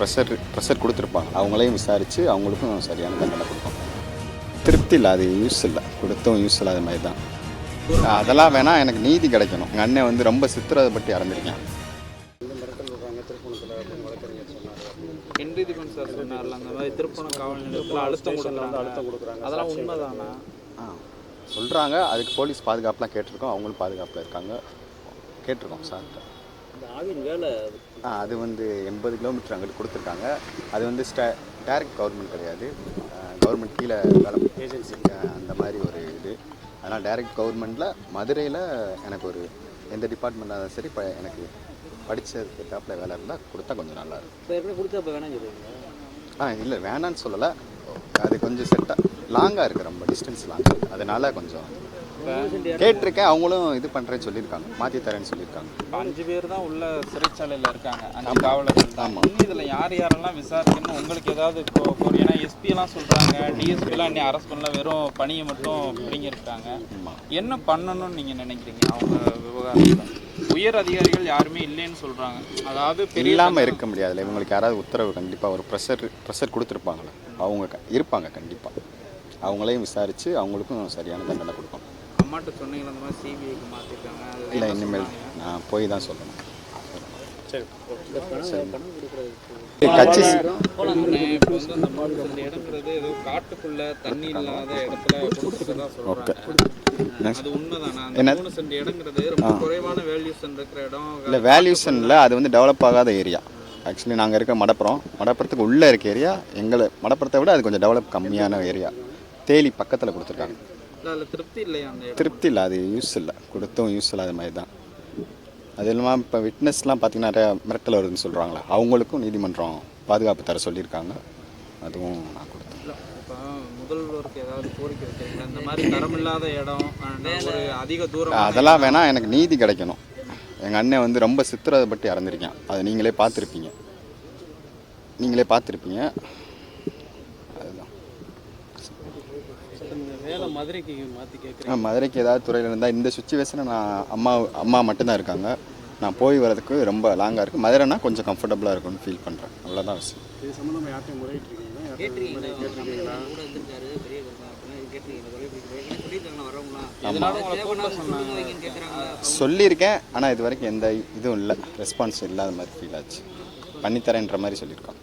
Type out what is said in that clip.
Pressure pressure கொடுத்துருப்பாங்க. அவங்களையும் விசாரித்து அவங்களுக்கும் சரியான தண்டனை கொடுப்பாங்க திருப்தி இல்லை அது யூஸ் இல்லை. கொடுத்தும் யூஸ் இல்லாத மாதிரி தான். அதெல்லாம் வேணால் எனக்கு நீதி கிடைக்கணும். எங்கள் அண்ணன் வந்து ரொம்ப சித்திரதை பற்றி ஆ சொல்கிறாங்க அதுக்கு போலீஸ் பாதுகாப்புலாம் கேட்டிருக்கோம். அவங்களும் பாதுகாப்பில் இருக்காங்க. கேட்டிருக்கோம் சார்கிட்ட. வேலை அது. வந்து எண்பது கிலோமீட்டர் அங்கிட்டு கொடுத்துருக்காங்க. அது வந்து ஸ்டே டேரக்ட் கவர்மெண்ட் கிடையாது. கவர்மெண்ட் கீழே வேலை ஏஜென்சி. அந்த மாதிரி ஒரு இது. அதனால் டைரக்ட் கவர்மெண்ட்டில் மதுரையில் எனக்கு ஒரு எந்த டிபார்ட்மெண்ட்டாக இருந்தாலும் சரி இப்போ எனக்கு படித்ததுக்கு ஏற்றாப்புல வேலை இருந்தால் கொடுத்தா கொஞ்சம் நல்லா இருக்கும். ஆ இல்லை வேணான்னு சொல்லலை. அது கொஞ்சம் செட்டாக லாங்காக இருக்குது ரொம்ப டிஸ்டன்ஸ் லாங் அதனால் கொஞ்சம் கேட்டிருக்கேன் அவங்களும் இது பண்ணுறேன்னு சொல்லியிருக்காங்க. மாற்றி தரேன்னு சொல்லியிருக்காங்க. இப்போ அஞ்சு பேர் தான் உள்ள சிறைச்சாலையில் இருக்காங்க. அஞ்சு காவலர்கள் தான். இதில் யார் யாரெல்லாம் விசாரிக்கணும் உங்களுக்கு ஏதாவது இப்போ இப்போ ஏன்னா எஸ்பி எல்லாம் சொல்கிறாங்க டிஎஸ்பிலாம் இன்னும் அரெஸ்ட் பண்ணல. வெறும் பணியை மட்டும் பிடிங்கிருக்காங்க என்ன பண்ணணும்னு நீங்கள் நினைக்கிறீங்க? அவங்க விவகாரத்தில்? உயர் அதிகாரிகள் யாருமே இல்லைன்னு சொல்கிறாங்க அதாவது இல்லாமல் இருக்க முடியாதுல்ல. இவங்களுக்கு யாராவது உத்தரவு கண்டிப்பாக ஒரு ப்ரெஷர் ப்ரெஷர் கொடுத்துருப்பாங்களே அவங்க இருப்பாங்க கண்டிப்பாக அவங்களையும் விசாரித்து அவங்களுக்கும் சரியான தண்டனை கொடுக்கணும். அம்மாட்ட சொன்னீங்களா அந்த மாதிரி சிபிஐக்கு மாற்றிருக்காங்க இல்லை இனிமேல்? நான் போய் தான் சொல்லணும். கட்சி காட்டுக்குள்ள தண்ணி இல்லாத இடத்துல கொடுத்துருக்கதா சொல்றாங்க. அது வேல்யூஷனில் வந்து டெவலப் ஆகாத ஏரியா ஆக்சுவலி நாங்கள் இருக்க மடப்புறம் மடப்புறத்துக்கு உள்ளே இருக்க ஏரியா எங்களை மடப்புறத்தை விட அது கொஞ்சம் டெவலப் கம்மியான ஏரியா தேலி பக்கத்தில் கொடுத்துருக்காங்க. திருப்தி இல்லையா திருப்தி இல்லை அது யூஸ் இல்லை. கொடுத்தும் யூஸ் இல்லாத மாதிரி தான். அது இல்லாமல் இப்போ விட்னஸ்லாம் பார்த்தீங்கன்னா நிறையா மிரட்டல் வருதுன்னு சொல்கிறாங்களே அவங்களுக்கும் நீதிமன்றம் பாதுகாப்பு தர சொல்லியிருக்காங்க. அதுவும் நான் கொடுத்தேன். முதல்வருக்கு ஏதாவது கோரிக்கை வைக்கிறீங்களா? இந்த மாதிரி தரமில்லாத இடம் ஒரு அதிக தூரம் அதெல்லாம் வேணால் எனக்கு நீதி கிடைக்கணும். எங்கள் அண்ணன் வந்து ரொம்ப சித்திரதை பற்றி இறந்துருக்கேன். அதை நீங்களே பார்த்துருப்பீங்க. நீங்களே பார்த்துருப்பீங்க அதுதான் இந்த வேலை மதுரைக்கு மதுரைக்கு ஏதாவது துறையில் இருந்தால் இந்த சுச்சுவேஷனை நான் அம்மா அம்மா மட்டும்தான் இருக்காங்க. நான் போய் வரதுக்கு ரொம்ப லாங்காக இருக்குது மதுரைனா கொஞ்சம் கம்ஃபர்டபுளாக இருக்கும்னு ஃபீல் பண்ணுறேன் அவ்வளோதான் விஷயம். இது சம்மந்தமாக யார்ட்டையும் சொல்லியிருக்கேன் ஆனால் இது வரைக்கும் எந்த இதுவும் இல்லை. ரெஸ்பான்ஸ் இல்லாத மாதிரி ஃபீல் ஆச்சு. பண்ணித்தரேன்ற மாதிரி சொல்லியிருக்காங்க